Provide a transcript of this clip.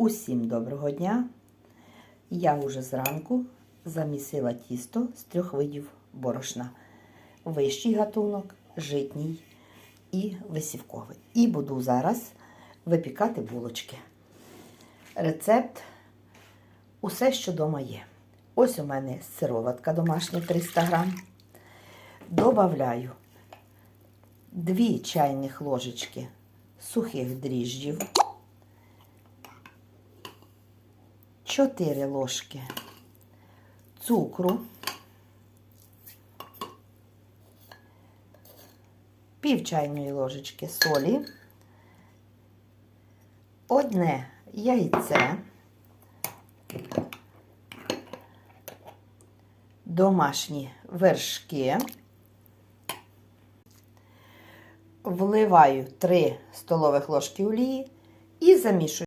Усім доброго дня! Я уже зранку замісила тісто з трьох видів борошна. Вищий гатунок, житній і висівковий. І буду зараз випікати булочки. Рецепт усе, що вдома є. Ось у мене сироватка домашня 300 грам. Добавляю 2 чайних ложечки сухих дріжджів. 4 ложки цукру, пів чайної ложечки солі, одне яйце, домашні вершки, вливаю 3 столових ложки олії і замішую.